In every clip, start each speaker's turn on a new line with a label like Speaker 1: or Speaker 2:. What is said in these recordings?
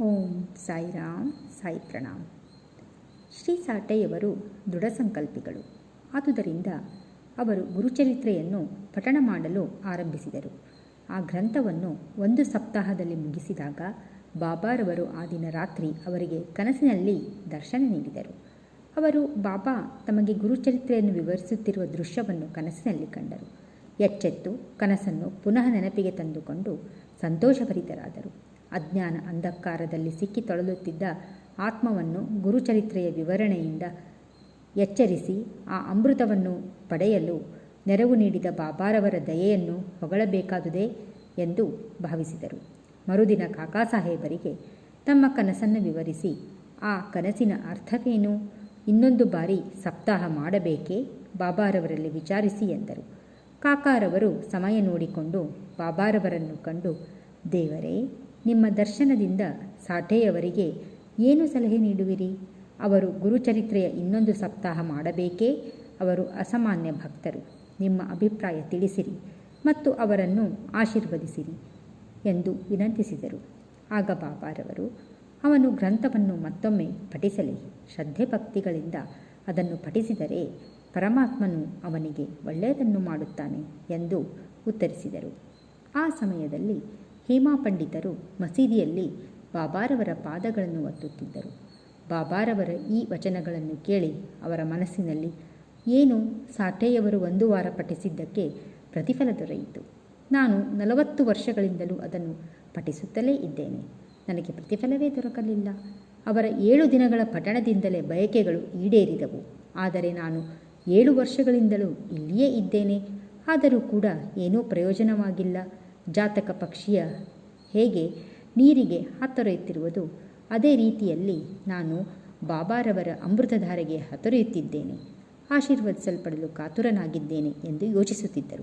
Speaker 1: ಓಂ ಸಾಯಿರಾಮ್, ಸಾಯಿ ಪ್ರಣಾಮ್. ಶ್ರೀ ಸಾಟೆಯವರು ದೃಢ ಸಂಕಲ್ಪಿಗಳು ಆದುದರಿಂದ ಅವರು ಗುರುಚರಿತ್ರೆಯನ್ನು ಪಠಣ ಮಾಡಲು ಆರಂಭಿಸಿದರು. ಆ ಗ್ರಂಥವನ್ನು ಒಂದು ಸಪ್ತಾಹದಲ್ಲಿ ಮುಗಿಸಿದಾಗ ಬಾಬಾರವರು ಆ ದಿನ ರಾತ್ರಿ ಅವರಿಗೆ ಕನಸಿನಲ್ಲಿ ದರ್ಶನ ನೀಡಿದರು. ಅವರು, ಬಾಬಾ, ತಮಗೆ ಗುರುಚರಿತ್ರೆಯನ್ನು ವಿವರಿಸುತ್ತಿರುವ ದೃಶ್ಯವನ್ನು ಕನಸಿನಲ್ಲಿ ಕಂಡರು. ಎಚ್ಚೆತ್ತು, ಕನಸನ್ನು ಪುನಃ ನೆನಪಿಗೆ ತಂದುಕೊಂಡು ಸಂತೋಷಭರಿತರಾದರು. ಅಜ್ಞಾನ ಅಂಧಕಾರದಲ್ಲಿ ಸಿಕ್ಕಿ ತೊಳಲುತ್ತಿದ್ದ ಆತ್ಮವನ್ನು ಗುರುಚರಿತ್ರೆಯ ವಿವರಣೆಯಿಂದ ಎಚ್ಚರಿಸಿ ಆ ಅಮೃತವನ್ನು ಪಡೆಯಲು ನೆರವು ನೀಡಿದ ಬಾಬಾರವರ ದಯೆಯನ್ನು ಹೊಗಳಬೇಕಾದುದೇ ಎಂದು ಭಾವಿಸಿದರು. ಮರುದಿನ ಕಾಕಾಸಾಹೇಬರಿಗೆ ತಮ್ಮ ಕನಸನ್ನು ವಿವರಿಸಿ, ಆ ಕನಸಿನ ಅರ್ಥವೇನು? ಇನ್ನೊಂದು ಬಾರಿ ಸಪ್ತಾಹ ಮಾಡಬೇಕೇ? ಬಾಬಾರವರಲ್ಲಿ ವಿಚಾರಿಸಿ ಎಂದರು. ಕಾಕಾರವರು ಸಮಯ ನೋಡಿಕೊಂಡು ಬಾಬಾರವರನ್ನು ಕಂಡು, ದೇವರೇ ನಿಮ್ಮ ದರ್ಶನದಿಂದ ಸಾಠೆಯವರಿಗೆ ಏನು ಸಲಹೆ ನೀಡುವಿರಿ? ಅವರು ಗುರುಚರಿತ್ರೆಯ ಇನ್ನೊಂದು ಸಪ್ತಾಹ ಮಾಡಬೇಕೇ? ಅವರು ಅಸಾಮಾನ್ಯ ಭಕ್ತರು. ನಿಮ್ಮ ಅಭಿಪ್ರಾಯ ತಿಳಿಸಿರಿ ಮತ್ತು ಅವರನ್ನು ಆಶೀರ್ವದಿಸಿರಿ ಎಂದು ವಿನಂತಿಸಿದರು. ಆಗ ಬಾಬಾರವರು, ಅವನು ಗ್ರಂಥವನ್ನು ಮತ್ತೊಮ್ಮೆ ಪಠಿಸಲಿ. ಶ್ರದ್ಧೆ ಭಕ್ತಿಗಳಿಂದ ಅದನ್ನು ಪಠಿಸಿದರೆ ಪರಮಾತ್ಮನು ಅವನಿಗೆ ಒಳ್ಳೆಯದನ್ನು ಮಾಡುತ್ತಾನೆ ಎಂದು ಉತ್ತರಿಸಿದರು. ಆ ಸಮಯದಲ್ಲಿ ಹೇಮಾ ಪಂಡಿತರು ಮಸೀದಿಯಲ್ಲಿ ಬಾಬಾರವರ ಪಾದಗಳನ್ನು ಒತ್ತುತ್ತಿದ್ದರು. ಬಾಬಾರವರ ಈ ವಚನಗಳನ್ನು ಕೇಳಿ ಅವರ ಮನಸ್ಸಿನಲ್ಲಿ, ಏನು ಸಾಠೆಯವರು ಒಂದು ವಾರ ಪಠಿಸಿದ್ದಕ್ಕೆ ಪ್ರತಿಫಲ ದೊರೆಯಿತು. ನಾನು ನಲವತ್ತು ವರ್ಷಗಳಿಂದಲೂ ಅದನ್ನು ಪಠಿಸುತ್ತಲೇ ಇದ್ದೇನೆ. ನನಗೆ ಪ್ರತಿಫಲವೇ ದೊರಕಲಿಲ್ಲ. ಅವರ ಏಳು ದಿನಗಳ ಪಠಣದಿಂದಲೇ ಬಯಕೆಗಳು ಈಡೇರಿದವು. ಆದರೆ ನಾನು ಏಳು ವರ್ಷಗಳಿಂದಲೂ ಇಲ್ಲಿಯೇ ಇದ್ದೇನೆ. ಆದರೂ ಕೂಡ ಏನೂ ಪ್ರಯೋಜನವಾಗಿಲ್ಲ. ಜಾತಕ ಪಕ್ಷಿಯ ಹೇಗೆ ನೀರಿಗೆ ಹತ್ತೊರೆಯುತ್ತಿರುವುದು ಅದೇ ರೀತಿಯಲ್ಲಿ ನಾನು ಬಾಬಾರವರ ಅಮೃತಧಾರೆಗೆ ಹತೊರೆಯುತ್ತಿದ್ದೇನೆ, ಆಶೀರ್ವದಿಸಲ್ಪಡಲು ಕಾತುರನಾಗಿದ್ದೇನೆ ಎಂದು ಯೋಚಿಸುತ್ತಿದ್ದರು.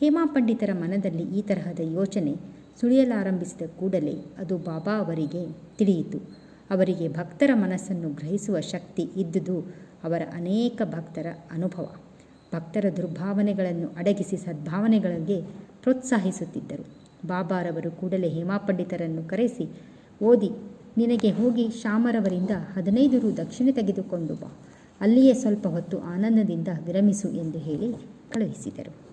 Speaker 1: ಹೇಮಾ ಪಂಡಿತರ ಮನದಲ್ಲಿ ಈ ತರಹದ ಯೋಚನೆ ಸುಳಿಯಲಾರಂಭಿಸಿದ ಕೂಡಲೇ ಅದು ಬಾಬಾ ಅವರಿಗೆ ತಿಳಿಯಿತು. ಅವರಿಗೆ ಭಕ್ತರ ಮನಸ್ಸನ್ನು ಗ್ರಹಿಸುವ ಶಕ್ತಿ ಇದ್ದುದು ಅವರ ಅನೇಕ ಭಕ್ತರ ಅನುಭವ. ಭಕ್ತರ ದುರ್ಭಾವನೆಗಳನ್ನು ಅಡಗಿಸಿ ಸದ್ಭಾವನೆಗಳಿಗೆ ಪ್ರೋತ್ಸಾಹಿಸುತ್ತಿದ್ದರು. ಬಾಬಾರವರು ಕೂಡಲೇ ಹೇಮಾಪಂಡಿತರನ್ನು ಕರೆಸಿ, ಓದಿ, ನಿನಗೆ ಹೋಗಿ ಶ್ಯಾಮರವರಿಂದ ಹದಿನೈದು ರು ದಕ್ಷಿಣೆ ತೆಗೆದುಕೊಂಡು ಬಾ. ಅಲ್ಲಿಯೇ ಸ್ವಲ್ಪ ಹೊತ್ತು ಆನಂದದಿಂದ ವಿರಮಿಸು ಎಂದು ಹೇಳಿ ಕಳುಹಿಸಿದರು.